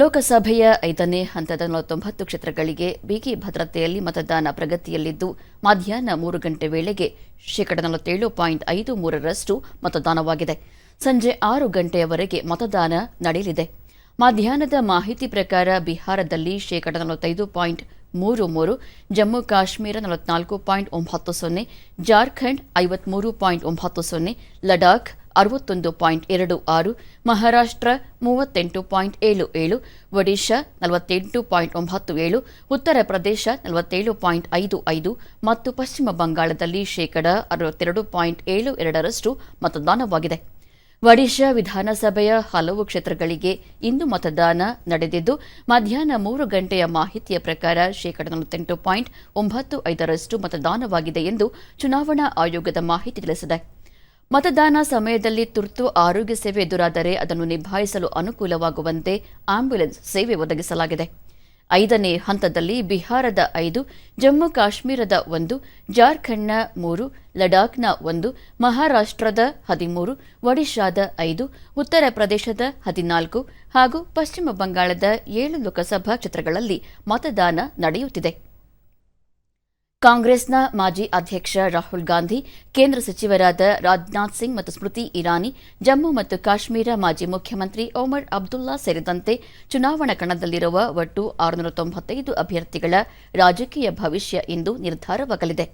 ಲೋಕಸಭೆಯ ಐದನೇ ಹಂತದ ನಲವತ್ತೊಂಬತ್ತು ಕ್ಷೇತ್ರಗಳಿಗೆ ಬಿಗಿ ಭದ್ರತೆಯಲ್ಲಿ ಮತದಾನ ಪ್ರಗತಿಯಲ್ಲಿದ್ದು, ಮಧ್ಯಾಹ್ನ ಮೂರು ಗಂಟೆ ವೇಳೆಗೆ ಶೇಕಡ ನಲವತ್ತೇಳು ಪಾಯಿಂಟ್ ಐದು ಮೂರರಷ್ಟು ಮತದಾನವಾಗಿದೆ. ಸಂಜೆ ಆರು ಗಂಟೆಯವರೆಗೆ ಮತದಾನ ನಡೆಯಲಿದೆ. ಮಧ್ಯಾಹ್ನದ ಮಾಹಿತಿ ಪ್ರಕಾರ ಬಿಹಾರದಲ್ಲಿ ಶೇಕಡ ನಲವತ್ತೈದು ಪಾಯಿಂಟ್ ಮೂರು ಮೂರು, ಜಮ್ಮು ಕಾಶ್ಮೀರ ನಲವತ್ನಾಲ್ಕು ಪಾಯಿಂಟ್ ಒಂಬತ್ತು ಸೊನ್ನೆ, ಜಾರ್ಖಂಡ್ ಐವತ್ಮೂರು ಪಾಯಿಂಟ್ ಒಂಬತ್ತು ಸೊನ್ನೆ, ಲಡಾಖ್ ಅರವತ್ತೊಂದು ಪಾಯಿಂಟ್ ಎರಡು ಆರು, ಮಹಾರಾಷ್ಟ್ರ ಮೂವತ್ತೆಂಟು ಪಾಯಿಂಟ್ ಏಳು ಏಳು, ಒಡಿಶಾ ನಲವತ್ತೆಂಟು ಪಾಯಿಂಟ್ ಒಂಬತ್ತು ಏಳು, ಉತ್ತರ ಪ್ರದೇಶ ನಲವತ್ತೇಳು ಪಾಯಿಂಟ್ ಐದು ಐದು ಮತ್ತು ಪಶ್ಚಿಮ ಬಂಗಾಳದಲ್ಲಿ ಶೇಕಡ ಅರವತ್ತೆರಡು ಪಾಯಿಂಟ್ ಏಳು ಎರಡರಷ್ಟು ಮತದಾನವಾಗಿದೆ. ಒಡಿಶಾ ವಿಧಾನಸಭೆಯ ಹಲವು ಕ್ಷೇತ್ರಗಳಿಗೆ ಇಂದು ಮತದಾನ ನಡೆದಿದ್ದು, ಮಧ್ಯಾಹ್ನ ಮೂರು ಗಂಟೆಯ ಮಾಹಿತಿಯ ಪ್ರಕಾರ ಶೇಕಡ ನಲವತ್ತೆಂಟು ಪಾಯಿಂಟ್ ಒಂಬತ್ತು ಐದರಷ್ಟು ಮತದಾನವಾಗಿದೆ ಎಂದು ಚುನಾವಣಾ ಆಯೋಗದ ಮಾಹಿತಿ ತಿಳಿಸಿದೆ. ಮತದಾನ ಸಮಯದಲ್ಲಿ ತುರ್ತು ಆರೋಗ್ಯ ಸೇವೆ ಎದುರಾದರೆ ಅದನ್ನು ನಿಭಾಯಿಸಲು ಅನುಕೂಲವಾಗುವಂತೆ ಆಂಬ್ಯುಲೆನ್ಸ್ ಸೇವೆ ಒದಗಿಸಲಾಗಿದೆ. ಐದನೇ ಹಂತದಲ್ಲಿ ಬಿಹಾರದ ಐದು, ಜಮ್ಮು ಕಾಶ್ಮೀರದ ಒಂದು, ಜಾರ್ಖಂಡ್ನ ಮೂರು, ಲಡಾಖ್ನ ಒಂದು, ಮಹಾರಾಷ್ಟ್ರದ ಹದಿಮೂರು, ಒಡಿಶಾದ ಐದು, ಉತ್ತರ ಪ್ರದೇಶದ ಹದಿನಾಲ್ಕು ಹಾಗೂ ಪಶ್ಚಿಮ ಬಂಗಾಳದ ಏಳು ಲೋಕಸಭಾ ಕ್ಷೇತ್ರಗಳಲ್ಲಿ ಮತದಾನ ನಡೆಯುತ್ತಿದೆ. ಕಾಂಗ್ರೆಸ್ನ ಮಾಜಿ ಅಧ್ಯಕ್ಷ ರಾಹುಲ್ ಗಾಂಧಿ, ಕೇಂದ್ರ ಸಚಿವರಾದ ರಾಜನಾಥ್ ಸಿಂಗ್ ಮತ್ತು ಸ್ಮೃತಿ ಇರಾನಿ, ಜಮ್ಮು ಮತ್ತು ಕಾಶ್ಮೀರ ಮಾಜಿ ಮುಖ್ಯಮಂತ್ರಿ ಒಮರ್ ಅಬ್ದುಲ್ಲಾ ಸೇರಿದಂತೆ ಚುನಾವಣಾ ಕಣದಲ್ಲಿರುವ ಒಟ್ಟು ಆರುನೂರ ತೊಂಬತ್ತೈದು ಅಭ್ಯರ್ಥಿಗಳ ರಾಜಕೀಯ ಭವಿಷ್ಯ ಇಂದು ನಿರ್ಧಾರವಾಗಲಿದೆ.